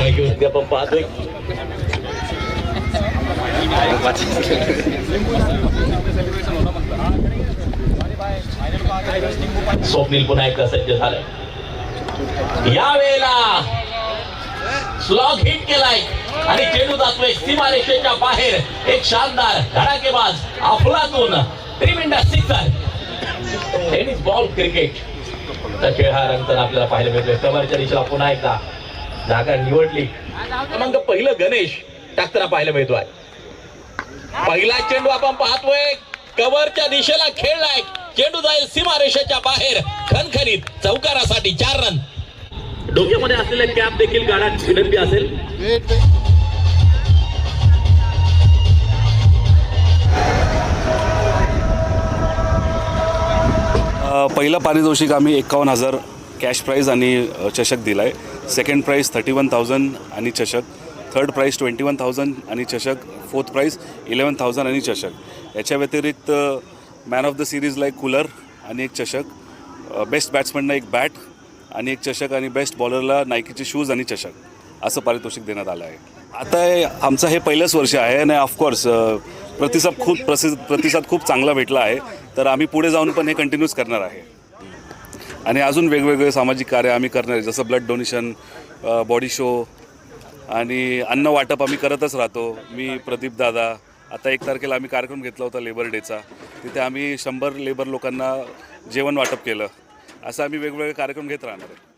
ते आपण पाहतोय स्वप्नील पुन्हा एकदा सज्ज झालं यावेळेला स्लॉग हिट केलाय. आणि चेंडू दाखवे सीमारेषेच्या बाहेर एक शानदार धडाकेबाज अफलातून. त्रिमिंडा सिक्सर टेनिस बॉल क्रिकेट खेळ हा रंगतन आपल्याला पाहायला मिळतोय. कमरच्या दिशेला पुन्हा एकदा जागा निवडली. मग पहिलं गणेश टाकताना पाहायला मिळतोय पहिला चेंडू आपण पाहतोय. कव्हरच्या दिशेला खेळलाय. चेंडू जाईल सीमारेषेच्या बाहेर. खनखनीत चौकारासाठी चार रन. डोक्यामध्ये असलेल्या कॅप देखील गाडा विनंती असेल. पहिलं पारितोषिक आम्ही एकावन्न हजार कॅश प्राईज आणि चषक दिला आहे second prize thirty one thousand आणि चषक third prize twenty one thousand आणि चषक फोर्थ प्राईज इलेवन थाउजंड आणि चषक याच्या व्यतिरिक्त मॅन ऑफ द सिरीजला एक कूलर आणि एक चषक बेस्ट बॅट्समॅनला एक बॅट आणि एक चषक आणि बेस्ट बॉलरला नायकीचे शूज आणि चषक असं पारितोषिक देण्यात आलं आहे. आता आमचं हे पहिलंच वर्ष आहे आणि ऑफकोर्स uh, प्रतिसाद खूप प्रसिद्ध प्रतिसाद खूप चांगला भेटला आहे. तर आम्ही पुढे जाऊन पण हे कंटिन्यूच करणार आहे. आणि अजून वेगवेगळे सामाजिक कार्य आम्ही करणार आहे जसं ब्लड डोनेशन बॉडी शो आणि अन्न वाटप आम्ही करतच राहतो. मी प्रदीप दादा आता एक तारखेला आम्ही कार्यक्रम घेतला होता लेबर डेचा तिथे आम्ही शंभर लेबर लोकांना जेवण वाटप केलं. असं आम्ही वेगवेगळे कार्यक्रम घेत राहणार आहे.